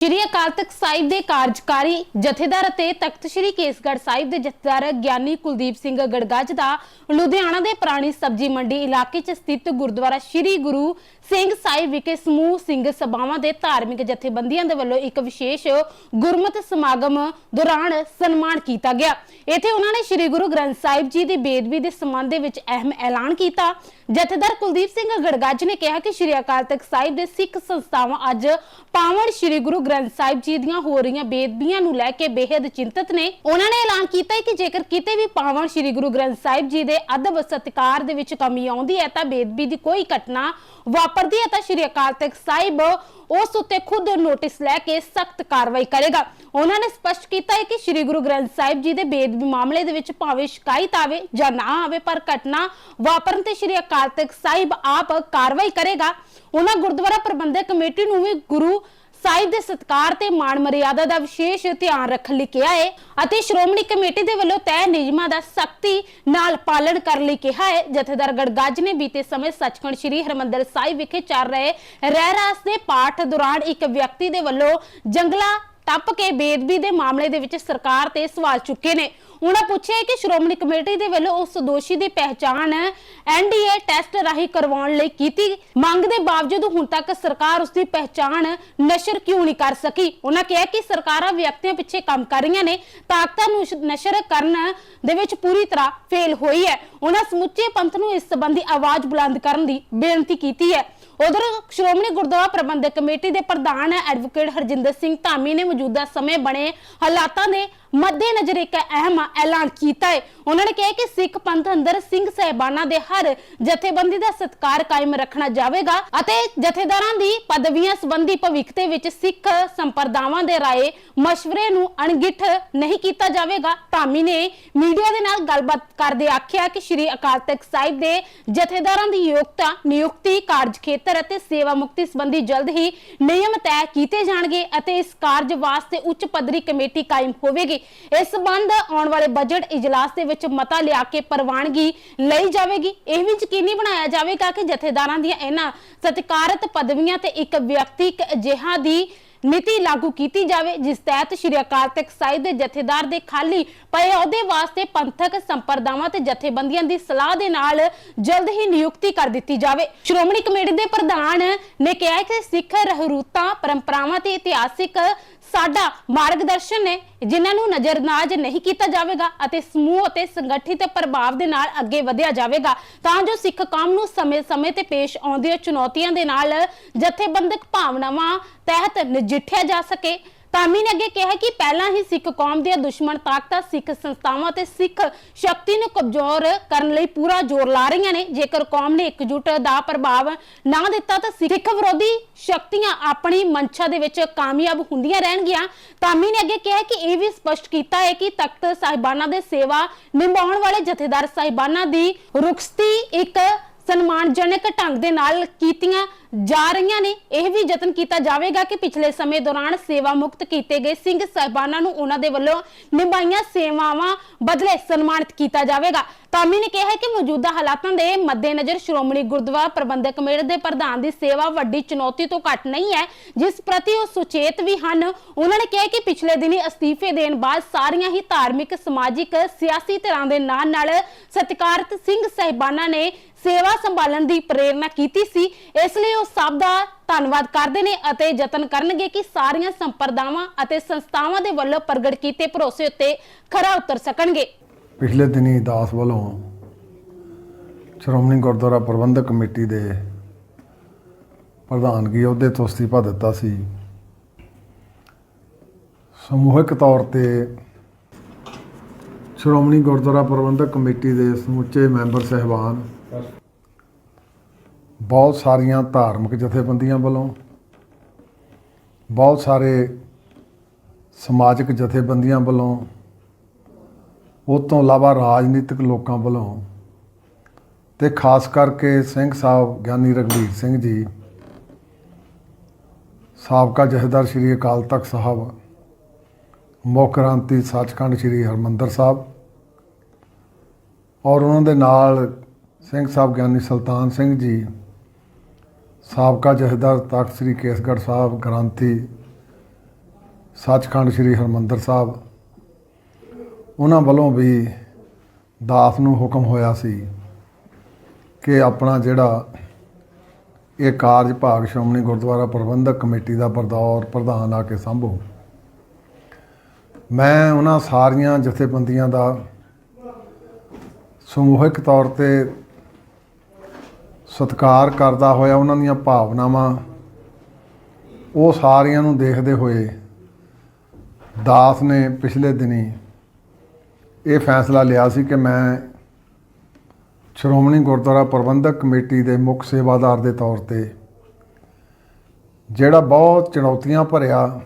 ਸ਼੍ਰੀ ਅਕਾਲ ਤਖਤ ਸਾਹਿਬ ਦੇ ਕਾਰਜਕਾਰੀ ਜਥੇਦਾਰ ਅਤੇ ਤਖਤ ਸ਼੍ਰੀ ਕੇਸਗੜ੍ਹ ਸਾਹਿਬ ਦੇ ਜਥੇਦਾਰ ਗਿਆਨੀ ਕੁਲਦੀਪ ਸਿੰਘ ਗੜਗੱਜ ਦਾ ਲੁਧਿਆਣਾ ਦੇ ਪੁਰਾਣੀ ਸਬਜ਼ੀ ਮੰਡੀ ਇਲਾਕੇ 'ਚ ਸਥਿਤ ਗੁਰਦੁਆਰਾ ਸ਼੍ਰੀ ਗੁਰੂ ਸਿੰਘ ਸਾਹਿਬ ਵਿਖੇ ਸਮੂਹ ਸਿੰਘ ਸਭਾਵਾਂ ਦੇ ਧਾਰਮਿਕ ਜਥੇਬੰਦੀਆਂ ਦੇ ਵੱਲੋਂ ਇੱਕ ਵਿਸ਼ੇਸ਼ ਗੁਰਮਤਿ ਸਮਾਗਮ ਦੌਰਾਨ ਸਨਮਾਨ ਕੀਤਾ ਗਿਆ। ਇੱਥੇ ਉਹਨਾਂ ਨੇ ਸ਼੍ਰੀ ਗੁਰੂ ਗ੍ਰੰਥ ਸਾਹਿਬ ਜੀ ਦੀ ਬੇਦਬੀ ਦੇ ਸੰਬੰਧ ਦੇ ਵਿੱਚ ਅਹਿਮ ਐਲਾਨ ਕੀਤਾ। ਜਥੇਦਾਰ ਕੁਲਦੀਪ ਸਿੰਘ ਗੜਗੱਜ ਨੇ ਕਿਹਾ ਕਿ ਸ਼੍ਰੀ ਅਕਾਲ ਤਖਤ ਸਾਹਿਬ ਦੇ ਸਿੱਖ ਸੰਸਥਾਵਾਂ ਅੱਜ ਪਾਵਨ ਸ਼੍ਰੀ ਗੁਰੂ ਗ੍ਰੰਥ ਸਾਹਿਬ ਜੀ ਦੀਆਂ ਹੋ ਰਹੀਆਂ ਬੇਦਬੀਆਂ ਨੂੰ ਲੈ ਕੇ ਬੇहद ਚਿੰਤਤ ਨੇ। ਉਹਨਾਂ ਨੇ ਐਲਾਨ ਕੀਤਾ ਹੈ ਕਿ ਜੇਕਰ ਕਿਤੇ ਵੀ ਪਾਵਨ ਸ਼੍ਰੀ ਗੁਰੂ ਗ੍ਰੰਥ ਸਾਹਿਬ ਜੀ ਦੇ ਅਦਬ ਸਤਿਕਾਰ ਦੇ ਵਿੱਚ ਕਮੀ ਆਉਂਦੀ ਹੈ ਤਾਂ ਬੇਦਬੀ ਦੀ ਕੋਈ ਘਟਨਾ ਵਾਪਰਦੀ ਹੈ ਤਾਂ ਸ਼੍ਰੀ ਅਕਾਲ ਤਖਤ ਸਾਹਿਬ ਉਸ ਉੱਤੇ ਖੁਦ ਨੋਟਿਸ ਲੈ ਕੇ ਸਖਤ ਕਾਰਵਾਈ ਕਰੇਗਾ। ਉਹਨਾਂ ਨੇ ਸਪਸ਼ਟ ਕੀਤਾ ਹੈ ਕਿ ਸ਼੍ਰੀ ਗੁਰੂ ਗ੍ਰੰਥ ਸਾਹਿਬ ਜੀ ਦੇ ਬੇਦਬੀ ਮਾਮਲੇ ਦੇ ਵਿੱਚ ਭਾਵੇਂ ਸ਼ਿਕਾਇਤ ਆਵੇ ਜਾਂ ਨਾ ਆਵੇ, ਪਰ ਘਟਨਾ ਵਾਪਰਨ ਤੇ ਸ਼੍ਰੀ ਅਕਾਲ ਤਖਤ ਸਾਹਿਬ ਆਪ ਕਾਰਵਾਈ ਕਰੇਗਾ। ਉਹਨਾਂ ਗੁਰਦੁਆਰਾ ਪ੍ਰਬੰਧਕ ਕਮੇਟੀ ਨੂੰ ਵੀ ਗੁਰੂ ਸਾਹਿਬ ਦੇ ਸਤਕਾਰ ਤੇ ਮਾਣ ਮਰਿਆਦਾ ਦਾ ਵਿਸ਼ੇਸ਼ ਧਿਆਨ ਰੱਖਣ ਲਈ ਕਿਹਾ ਹੈ ਅਤੇ ਸ਼੍ਰੋਮਣੀ ਕਮੇਟੀ ਦੇ ਵੱਲੋਂ ਤੈਅ ਨਿਯਮਾਂ ਦਾ ਸਖਤੀ ਨਾਲ ਪਾਲਣ ਕਰਨ ਲਈ ਕਿਹਾ ਹੈ ਜਥੇਦਾਰ ਗੜਗੱਜ ਨੇ ਬੀਤੇ ਸਮੇਂ ਸੱਚਖੰਡ ਸ੍ਰੀ ਹਰਮੰਦਰ ਸਾਹਿਬ ਵਿਖੇ ਚੱਲ ਰਹੇ ਰਹਿ ਰਾਸ ਦੇ ਪਾਠ ਦੌਰਾਨ ਇੱਕ ਵਿਅਕਤੀ ਦੇ ਵੱਲੋਂ ਜੰਗਲਾ ਟੱਪ ਕੇ ਬੇਦਬੀ ਦੇ ਮਾਮਲੇ ਦੇ ਵਿੱਚ ਸਰਕਾਰ ਤੇ ਸਵਾਲ ਚੁੱਕੇ ਨੇ। ਉਹਨਾਂ ਪੁੱਛਿਆ ਕਿ ਸ਼੍ਰੋਮਣੀ ਕਮੇਟੀ ਦੇ ਵੱਲੋਂ ਉਸ ਦੋਸ਼ੀ ਦੀ ਪਹਿਚਾਣ ਐਨਡੀਏ ਟੈਸਟ ਰਾਹੀਂ ਕਰਵਾਉਣ ਲਈ ਕੀਤੀ ਮੰਗ ਦੇ ਬਾਵਜੂਦ ਹੁਣ ਤੱਕ ਸਰਕਾਰ ਉਸ ਦੀ ਪਹਿਚਾਣ ਨਸ਼ਰ ਕਿਉਂ ਨਹੀਂ ਕਰ ਸਕੀ? ਉਹਨਾਂ ਕਿਹਾ ਕਿ ਸਰਕਾਰਾਂ ਵਿਅਕਤੀਆਂ ਪਿੱਛੇ ਕੰਮ ਕਰ ਰਹੀਆਂ ਨੇ, ਤਾਕਤਾਂ ਨੂੰ ਨਸ਼ਰ ਕਰਨ ਦੇ ਵਿੱਚ ਪੂਰੀ ਤਰ੍ਹਾਂ ਫੇਲ ਹੋਈ ਹੈ। ਉਹਨਾਂ ਸਮੁੱਚੇ ਪੰਥ ਨੂੰ ਇਸ ਸੰਬੰਧੀ ਆਵਾਜ਼ ਬੁਲੰਦ ਕਰਨ ਦੀ ਬੇਨਤੀ ਕੀਤੀ ਹੈ। ਉਧਰ ਸ਼੍ਰੋਮਣੀ ਗੁਰਦੁਆਰਾ ਪ੍ਰਬੰਧਕ ਕਮੇਟੀ ਦੇ ਪ੍ਰਧਾਨ ਐਡਵੋਕੇਟ ਹਰਜਿੰਦਰ ਸਿੰਘ ਧਾਮੀ ਨੇ ਮੌਜੂਦਾ ਸਮੇਂ ਬਣੇ ਹਾਲਾਤਾਂ ਦੇ ਮੱਦੇਨਜ਼ਰ ਇੱਕ ਅਹਿਮ ਐਲਾਨ ਕੀਤਾ ਹੈ। ਉਹਨਾਂ ਨੇ ਕਿਹਾ ਕਿ ਸਿੱਖ ਪੰਥ ਅੰਦਰ ਸਿੰਘ ਸਹਿਬਾਨਾਂ ਦੇ ਹਰ ਜਥੇਬੰਦੀ ਦਾ ਸਤਿਕਾਰ ਕਾਇਮ ਰੱਖਣਾ ਜਾਵੇਗਾ ਅਤੇ ਜਥੇਦਾਰਾਂ ਦੀ ਪਦਵੀਆਂ ਸੰਬੰਧੀ ਭਵਿੱਖ ਦੇ ਵਿੱਚ ਸਿੱਖ ਸੰਪਰਦਾਵਾਂ ਦੇ ਰਾਏ ਮਸ਼ਵਰੇ ਨੂੰ ਅਣਗਿੱਠ ਨਹੀਂ ਕੀਤਾ ਜਾਵੇਗਾ। ਧਾਮੀ ਨੇ ਮੀਡੀਆ ਦੇ ਨਾਲ ਗੱਲਬਾਤ ਕਰਦੇ ਆਖਿਆ ਕਿ ਸ਼੍ਰੀ ਅਕਾਲ ਤਖਤ ਸਾਹਿਬ ਦੇ ਜਥੇਦਾਰਾਂ ਦੀ ਯੋਗਤਾ, ਨਿਯੁਕਤੀ, ਕਾਰਜ ਖੇਤਰ ਅਤੇ ਸੇਵਾ ਮੁਕਤੀ ਸੰਬੰਧੀ ਜਲਦ ਹੀ ਨਿਯਮ ਤੈਅ ਕੀਤੇ ਜਾਣਗੇ ਅਤੇ ਇਸ ਕਾਰਜ ਵਾਸਤੇ ਉੱਚ ਪੱਧਰੀ ਕਮੇਟੀ ਕਾਇਮ ਹੋਵੇਗੀ। ਇਸ ਸੰਬੰਧ ਆਉਣ ਵਾਲੇ ਬਜਟ ਇਜਲਾਸ ਦੇ ਵਿੱਚ ਮਤਾ ਲਿਆ ਕੇ ਪ੍ਰਵਾਨਗੀ ਲਈ ਜਾਵੇਗੀ। ਇਹ ਵੀ ਯਕੀਨੀ ਬਣਾਇਆ ਜਾਵੇਗਾ ਕਿ ਜਥੇਦਾਰਾਂ ਦੀਆਂ ਇਹਨਾਂ ਸਤਿਕਾਰਤ ਪਦਵੀਆਂ ਤੇ ਇੱਕ ਵਿਅਕਤੀ ਅਜਿਹਾ ਦੀ ਨੀਤੀ ਲਾਗੂ ਕੀਤੀ ਜਾਵੇ, ਜਿਸ ਤਹਿਤ ਸ਼੍ਰੀ ਅਕਾਲ ਤਖਤ ਸਾਹਿਬ ਦੇ ਜਥੇਦਾਰ ਦੇ ਖਾਲੀ ਪਏ ਅਹੁਦੇ ਵਾਸਤੇ ਪੰਥਕ ਸੰਪਰਦਾਵਾਂ ਤੇ ਜਥੇਬੰਦੀਆਂ ਦੀ ਸਲਾਹ ਦੇ ਨਾਲ ਜਲਦ ਹੀ ਨਿਯੁਕਤੀ ਕਰ ਦਿੱਤੀ ਜਾਵੇ। ਸ਼੍ਰੋਮਣੀ ਕਮੇਟੀ ਦੇ ਪ੍ਰਧਾਨ ਨੇ ਕਿਹਾ ਕਿ ਸਿੱਖ ਰਹਿਰੂਤਾਂ, ਪਰੰਪਰਾਵਾਂ ਤੇ ਇਤਿਹਾਸਿਕ ਸਾਡਾ ਮਾਰਗਦਰਸ਼ਨ ਨੇ ਜਿਨ੍ਹਾਂ ਨੂੰ ਨਜ਼ਰਅੰਦਾਜ਼ ਨਹੀਂ ਕੀਤਾ ਜਾਵੇਗਾ ਅਤੇ ਸਮੂਹ ਅਤੇ ਸੰਗਠਿਤ ਪ੍ਰਭਾਵ ਦੇ ਨਾਲ ਅੱਗੇ ਵਧਿਆ ਜਾਵੇਗਾ, ਤਾਂ ਜੋ ਸਿੱਖ ਕੌਮ ਨੂੰ ਸਮੇਂ-ਸਮੇਂ ਤੇ ਪੇਸ਼ ਆਉਂਦੀਆਂ ਚੁਣੌਤੀਆਂ ਦੇ ਨਾਲ ਜਥੇਬੰਦਕ ਭਾਵਨਾਵਾਂ ਤਹਿਤ ਨਜਿੱਠਿਆ ਜਾ ਸਕੇ। ਧਾਮੀ ਨੇ ਅੱਗੇ ਕਿਹਾ ਕਿ ਪਹਿਲਾਂ ਹੀ ਸਿੱਖ ਕੌਮ ਦੀਆਂ ਦੁਸ਼ਮਣ ਤਾਕਤਾਂ, ਸਿੱਖ ਸੰਸਥਾਵਾਂ ਤੇ ਸਿੱਖ ਸ਼ਕਤੀ ਨੂੰ ਕਮਜ਼ੋਰ ਕਰਨ ਲਈ ਪੂਰਾ ਜ਼ੋਰ ਲਾ ਰਹੀਆਂ ਨੇ। ਜੇਕਰ ਕੌਮ ਨੇ ਇਕਜੁੱਟ ਦਾ ਪ੍ਰਭਾਵ ਨਾ ਦਿੱਤਾ ਤਾਂ ਸਿੱਖ ਵਿਰੋਧੀ ਸ਼ਕਤੀਆਂ ਆਪਣੀ ਮਨਸ਼ਾ ਦੇ ਵਿੱਚ ਕਾਮਯਾਬ ਹੁੰਦੀਆਂ ਰਹਿਣਗੀਆਂ। ਧਾਮੀ ਨੇ ਅੱਗੇ ਕਿਹਾ ਕਿ ਇਹ ਵੀ ਸਪਸ਼ਟ ਕੀਤਾ ਹੈ ਕਿ ਤਖਤ ਸਾਹਿਬਾਨਾਂ ਦੇ ਸੇਵਾ ਨਿਭਾਉਣ ਵਾਲੇ ਜਥੇਦਾਰ ਸਾਹਿਬਾਨਾਂ ਦੀ ਰੁਖਸਤੀ ਇੱਕ ਸਨਮਾਨਜਨਕ ਢੰਗ ਦੇ ਨਾਲ ਕੀਤੀਆਂ ਜਾ ਰਹੀਆਂ ਨੇ। ਇਹ ਵੀ ਯਤਨ ਕੀਤਾ ਜਾਵੇਗਾ ਕਿ ਪਿਛਲੇ ਸਮੇਂ ਦੌਰਾਨ ਸੇਵਾ ਮੁਕਤ ਕੀਤੇ ਗਏ ਸਿੰਘ ਸਾਹਿਬਾਨਾਂ ਨੂੰ ਉਹਨਾਂ ਦੇ ਵੱਲੋਂ ਨਿਭਾਈਆਂ ਸੇਵਾਵਾਂ ਬਦਲੇ ਸਨਮਾਨਿਤ ਕੀਤਾ ਜਾਵੇਗਾ। ਤਾਮੀ ਨੇ ਕਿਹਾ ਕਿ ਮੌਜੂਦਾ ਹਾਲਾਤਾਂ ਦੇ ਮੱਦੇਨਜ਼ਰ ਸ਼੍ਰੋਮਣੀ ਗੁਰਦੁਆਰਾ ਪ੍ਰਬੰਧਕ ਕਮੇਟੀ ਦੇ ਪ੍ਰਧਾਨ ਦੀ ਸੇਵਾ ਵੱਡੀ ਚੁਣੌਤੀ ਤੋਂ ਘੱਟ ਨਹੀਂ ਹੈ, ਜਿਸ ਪ੍ਰਤੀ ਉਹ ਸੁਚੇਤ ਵੀ ਹਨ। ਉਹਨਾਂ ਨੇ ਕਿਹਾ ਕਿ ਪਿਛਲੇ ਦਿਨੀ ਅਸਤੀਫੇ ਦੇਣ ਬਾਅਦ ਸਾਰੀਆਂ ਹੀ ਧਾਰਮਿਕ, ਸਮਾਜਿਕ, ਸਿਆਸੀ ਧਿਰਾਂ ਦੇ ਨਾਲ ਨਾਲ ਸਤਿਕਾਰਤ ਸਿੰਘ ਸਾਹਿਬਾਨਾਂ ਨੇ ਸੇਵਾ ਸੰਭਾਲਣ ਦੀ ਪ੍ਰੇਰਣਾ ਕੀਤੀ ਸੀ। ਇਸ ਲਈ ਉਹ ਸਭ ਦਾ ਧੰਨਵਾਦ ਕਰਦੇ ਨੇ ਅਤੇ ਯਤਨ ਕਰਨਗੇ ਕਿ ਸਾਰੀਆਂ ਸੰਪਰਦਾਵਾਂ ਅਤੇ ਸੰਸਥਾਵਾਂ ਦੇ ਵੱਲੋਂ ਪ੍ਰਗਟ ਕੀਤੇ ਭਰੋਸੇ ਉੱਤੇ ਖਰਾ ਉਤਰ ਸਕਣਗੇ। ਪਿਛਲੇ ਦਿਨੀ ਦਾਸ ਵੱਲੋਂ ਸ਼੍ਰੋਮਣੀ ਗੁਰਦੁਆਰਾ ਪ੍ਰਬੰਧਕ ਕਮੇਟੀ ਦੇ ਪ੍ਰਧਾਨਗੀ ਅਹੁਦੇ ਤੋਂ ਅਸਤੀਫਾ ਦਿੱਤਾ ਸੀ। ਸਮੂਹਿਕ ਤੌਰ ਤੇ ਸ਼੍ਰੋਮਣੀ ਗੁਰਦੁਆਰਾ ਪ੍ਰਬੰਧਕ ਕਮੇਟੀ ਦੇ ਸਮੁੱਚੇ ਮੈਂਬਰ ਸਹਿਬਾਨ ਬਹੁਤ ਸਾਰੀਆਂ ਧਾਰਮਿਕ ਜਥੇਬੰਦੀਆਂ ਵੱਲੋਂ, ਬਹੁਤ ਸਾਰੇ ਸਮਾਜਿਕ ਜਥੇਬੰਦੀਆਂ ਵੱਲੋਂ ਉਹ ਤੋਂ ਇਲਾਵਾ ਰਾਜਨੀਤਿਕ ਲੋਕਾਂ ਵੱਲੋਂ ਤੇ ਖਾਸ ਕਰਕੇ ਸਿੰਘ ਸਾਹਿਬ ਗਿਆਨੀ ਰਘਵੀਰ ਸਿੰਘ ਜੀ, ਸਾਬਕਾ ਜਥੇਦਾਰ ਸ੍ਰੀ ਅਕਾਲ ਤਖਤ ਸਾਹਿਬ, ਮੁੱਖ ਗ੍ਰੰਥੀ ਸੱਚਖੰਡ ਸ੍ਰੀ ਹਰਮੰਦਰ ਸਾਹਿਬ ਔਰ ਉਹਨਾਂ ਦੇ ਨਾਲ ਸਿੰਘ ਸਾਹਿਬ ਗਿਆਨੀ ਸੁਲਤਾਨ ਸਿੰਘ ਜੀ ਸਾਬਕਾ ਜਥੇਦਾਰ ਤਖਤ ਸ੍ਰੀ ਕੇਸਗੜ੍ਹ ਸਾਹਿਬ, ਗ੍ਰੰਥੀ ਸੱਚਖੰਡ ਸ੍ਰੀ ਹਰਮੰਦਰ ਸਾਹਿਬ। ਉਹਨਾਂ ਵੱਲੋਂ ਵੀ ਦਾਸ ਨੂੰ ਹੁਕਮ ਹੋਇਆ ਸੀ ਕਿ ਆਪਣਾ ਜਿਹੜਾ ਇਹ ਕਾਰਜ ਭਾਗ ਸ਼੍ਰੋਮਣੀ ਗੁਰਦੁਆਰਾ ਪ੍ਰਬੰਧਕ ਕਮੇਟੀ ਦਾ ਬਰਦੌਰ ਪ੍ਰਧਾਨ ਆ ਕੇ ਸੰਭੋ। ਮੈਂ ਉਹਨਾਂ ਸਾਰੀਆਂ ਜਥੇਬੰਦੀਆਂ ਦਾ ਸਮੂਹਿਕ ਤੌਰ ਤੇ ਸਤਿਕਾਰ ਕਰਦਾ ਹੋਇਆ ਉਹਨਾਂ ਦੀਆਂ ਭਾਵਨਾਵਾਂ, ਉਹ ਸਾਰਿਆਂ ਨੂੰ ਦੇਖਦੇ ਹੋਏ ਦਾਸ ਨੇ ਪਿਛਲੇ ਦਿਨੀ ਇਹ ਫੈਸਲਾ ਲਿਆ ਸੀ ਕਿ ਮੈਂ ਸ਼੍ਰੋਮਣੀ ਗੁਰਦੁਆਰਾ ਪ੍ਰਬੰਧਕ ਕਮੇਟੀ ਦੇ ਮੁੱਖ ਸੇਵਾਦਾਰ ਦੇ ਤੌਰ ਤੇ ਜਿਹੜਾ ਬਹੁਤ ਚੁਣੌਤੀਆਂ ਭਰਿਆ,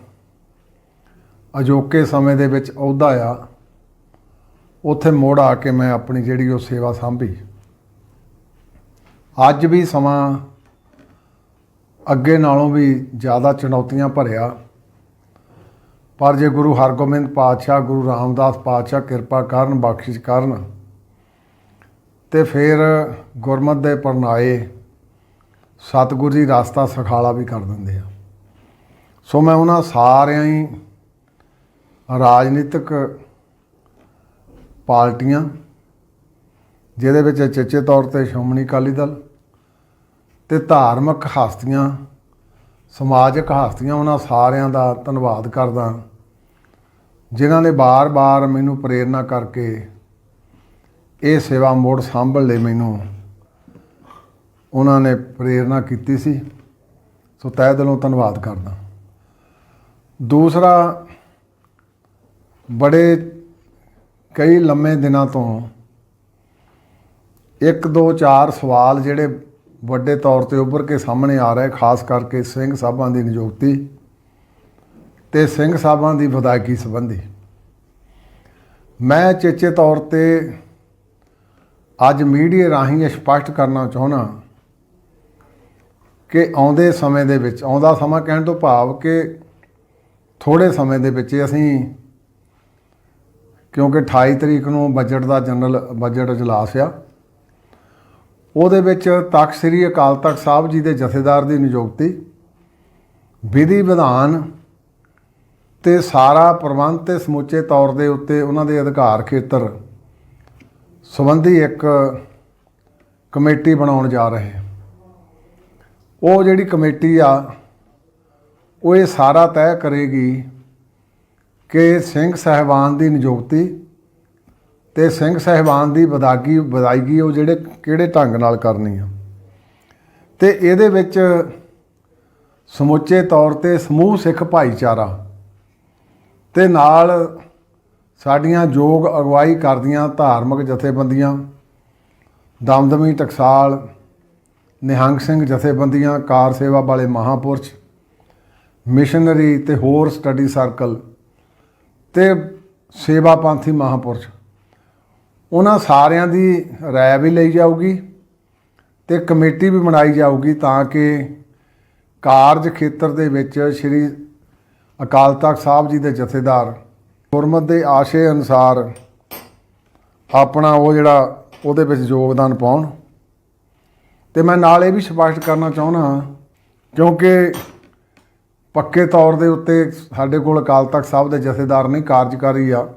ਅਜੋਕੇ ਸਮੇਂ ਦੇ ਵਿੱਚ ਅਹੁਦਾ ਆ, ਉੱਥੇ ਮੋੜ ਆ ਕੇ ਮੈਂ ਆਪਣੀ ਜਿਹੜੀ ਉਹ ਸੇਵਾ ਸੰਭੀ। ਅੱਜ ਵੀ ਸਮਾਂ ਅੱਗੇ ਨਾਲੋਂ ਵੀ ਜ਼ਿਆਦਾ ਚੁਣੌਤੀਆਂ ਭਰਿਆ। ਪਰ ਜੇ ਗੁਰੂ ਹਰਗੋਬਿੰਦ ਪਾਤਸ਼ਾਹ, ਗੁਰੂ ਰਾਮਦਾਸ ਪਾਤਸ਼ਾਹ ਕਿਰਪਾ ਕਰਨ, ਬਖਸ਼ਿਸ਼ ਕਰਨ ਤੇ ਫਿਰ ਗੁਰਮਤ ਦੇ ਪਰਨਾਏ ਸਤਿਗੁਰੂ ਜੀ ਰਸਤਾ ਸਖਾਲਾ ਵੀ ਕਰ ਦਿੰਦੇ ਆ। ਸੋ ਮੈਂ ਉਹਨਾਂ ਸਾਰਿਆਂ ਹੀ ਰਾਜਨੀਤਿਕ ਪਾਰਟੀਆਂ ਜਿਹਦੇ ਵਿੱਚ ਚੇਚੇ ਤੌਰ ਤੇ ਸ਼੍ਰੋਮਣੀ ਅਕਾਲੀ ਦਲ ਤੇ ਧਾਰਮਿਕ ਹਸਤੀਆਂ, ਸਮਾਜਿਕ ਹਸਤੀਆਂ, ਉਹਨਾਂ ਸਾਰਿਆਂ ਦਾ ਧੰਨਵਾਦ ਕਰਦਾ ਜਿਨ੍ਹਾਂ ਨੇ ਬਾਰ-ਬਾਰ ਮੈਨੂੰ ਪ੍ਰੇਰਣਾ ਕਰਕੇ ਇਹ ਸੇਵਾ ਮੋੜ ਸੰਭਲ ਲਈ ਮੈਨੂੰ ਉਹਨਾਂ ਨੇ ਪ੍ਰੇਰਣਾ ਕੀਤੀ ਸੀ। ਸੋ ਤਹਿ ਦਿਲੋਂ ਧੰਨਵਾਦ ਕਰਦਾ ਦੂਸਰਾ, ਬੜੇ ਕਈ ਲੰਮੇ ਦਿਨਾਂ ਤੋਂ ਇੱਕ, ਦੋ, ਚਾਰ ਸਵਾਲ ਜਿਹੜੇ ਵੱਡੇ ਤੌਰ ਤੇ ਉੱਭਰ ਕੇ ਸਾਹਮਣੇ ਆ ਰਹੇ, ਖਾਸ ਕਰਕੇ ਸਿੰਘ ਸਾਹਿਬਾਂ ਦੀ ਨਿਯੁਕਤੀ ਤੇ ਸਿੰਘ ਸਾਹਿਬਾਂ ਦੀ ਵਿਦਾਇਗੀ ਸੰਬੰਧੀ। ਮੈਂ ਚੇਚੇ ਤੌਰ ਤੇ ਅੱਜ ਮੀਡੀਆ ਰਾਹੀਂ ਇਹ ਸਪਸ਼ਟ ਕਰਨਾ ਚਾਹੁੰਦਾ ਕਿ ਆਉਂਦੇ ਸਮੇਂ ਦੇ ਵਿੱਚ, ਆਉਂਦਾ ਸਮਾਂ ਕਹਿਣ ਤੋਂ ਭਾਵ ਕਿ ਥੋੜੇ ਸਮੇਂ ਦੇ ਵਿੱਚ ਅਸੀਂ, ਕਿਉਂਕਿ 28 ਤਰੀਕ ਨੂੰ ਬਜਟ ਦਾ ਜਨਰਲ, ਬਜਟ ਇਜਲਾਸ ਆ ਉਹਦੇ ਵਿੱਚ ਤਖਤ ਸ੍ਰੀ ਅਕਾਲ ਤਖਤ ਸਾਹਿਬ ਜੀ ਦੇ ਜਥੇਦਾਰ ਦੀ ਨਿਯੁਕਤੀ, ਵਿਧੀ ਵਿਧਾਨ ਤੇ ਸਾਰਾ ਪ੍ਰਬੰਧ ਤੇ ਸਮੁੱਚੇ ਤੌਰ ਦੇ ਉੱਤੇ ਉਹਨਾਂ ਦੇ ਅਧਿਕਾਰ ਖੇਤਰ ਸੰਬੰਧੀ ਇੱਕ ਕਮੇਟੀ ਬਣਾਉਣ ਜਾ ਰਹੇ ਉਹ ਜਿਹੜੀ ਕਮੇਟੀ ਆ, ਉਹ ਇਹ ਸਾਰਾ ਤੈਅ ਕਰੇਗੀ ਕਿ ਸਿੰਘ ਸਹਿਬਾਨ ਦੀ ਨਿਯੁਕਤੀ ਤੇ ਸਿੰਘ ਸਹਿਬਾਨ ਦੀ ਵਿਦਾਗੀ, ਵਿਦਾਇਗੀ ਉਹ ਜਿਹੜੇ ਕਿਹੜੇ ਢੰਗ ਨਾਲ ਕਰਨੀ ਆ। ਤੇ ਇਹਦੇ ਵਿੱਚ ਸਮੁੱਚੇ ਤੌਰ ਤੇ ਸਮੂਹ ਸਿੱਖ ਭਾਈਚਾਰਾ ਤੇ ਨਾਲ ਸਾਡੀਆਂ ਯੋਗ ਅਗਵਾਈ ਕਰਦੀਆਂ ਧਾਰਮਿਕ ਜਥੇਬੰਦੀਆਂ, ਦਮਦਮੀ ਟਕਸਾਲ, ਨਿਹੰਗ ਸਿੰਘ ਜਥੇਬੰਦੀਆਂ, ਕਾਰ ਸੇਵਾ ਵਾਲੇ ਮਹਾਪੁਰਸ਼, ਮਿਸ਼ਨਰੀ ਤੇ ਹੋਰ ਸਟੱਡੀ ਸਰਕਲ ਤੇ ਸੇਵਾ ਪੰਥੀ ਮਹਾਪੁਰਸ਼। ਉਹਨਾਂ ਸਾਰਿਆਂ ਦੀ ਰਾਏ ਵੀ ਲਈ ਜਾਊਗੀ ਤੇ ਕਮੇਟੀ ਵੀ ਬਣਾਈ ਜਾਊਗੀ ਤਾਂ ਕਿ ਕਾਰਜ ਖੇਤਰ ਦੇ ਵਿੱਚ ਸ੍ਰੀ ਅਕਾਲ ਤਖਤ ਸਾਹਿਬ ਜੀ ਦੇ ਜਥੇਦਾਰ ਗੁਰਮਤ ਦੇ ਆਸ਼ੇ ਅਨੁਸਾਰ ਆਪਣਾ ਉਹ ਜਿਹੜਾ ਉਹਦੇ ਵਿੱਚ ਯੋਗਦਾਨ ਪਾਉਣ। ਤੇ ਮੈਂ ਨਾਲ ਇਹ ਵੀ ਸਪਸ਼ਟ ਕਰਨਾ ਚਾਹੁੰਦਾ ਕਿਉਂਕਿ ਪੱਕੇ ਤੌਰ ਦੇ ਉੱਤੇ ਸਾਡੇ ਕੋਲ ਅਕਾਲ ਤਖਤ ਸਾਹਿਬ ਦੇ ਜਥੇਦਾਰ ਨਹੀਂ ਕਾਰਜਕਾਰੀ ਆ।